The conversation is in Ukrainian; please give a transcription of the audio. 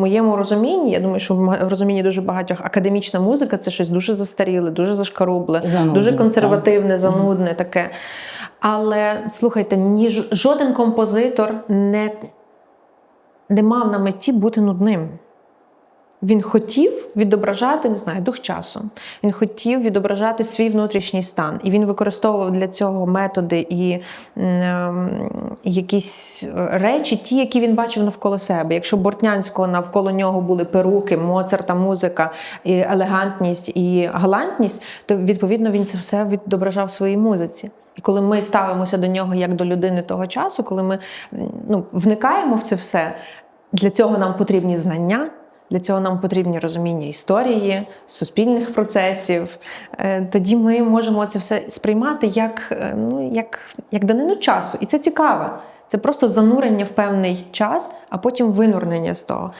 В моєму розумінні, я думаю, що в розумінні дуже багатьох академічна музика це щось дуже застаріле, дуже зашкарубле, Занудне, дуже так. консервативне, занудне таке. Але слухайте, ні жоден композитор не, не мав на меті бути нудним. Він хотів відображати, не знаю, дух часу. Він хотів відображати свій внутрішній стан. І він використовував для цього методи і ем, якісь е, речі, ті, які він бачив навколо себе. Якщо Бортнянського навколо нього були перуки, Моцарта, музика, і елегантність і галантність, то відповідно він це все відображав в своїй музиці. І коли ми ставимося до нього як до людини того часу, коли ми ну, вникаємо в це все, для цього нам потрібні знання. Для цього нам потрібні розуміння історії, суспільних процесів. Е, Тоді ми можемо це все сприймати як, е, ну, як, як данину часу. І це цікаво. Це просто занурення в певний час, а потім винурнення з того.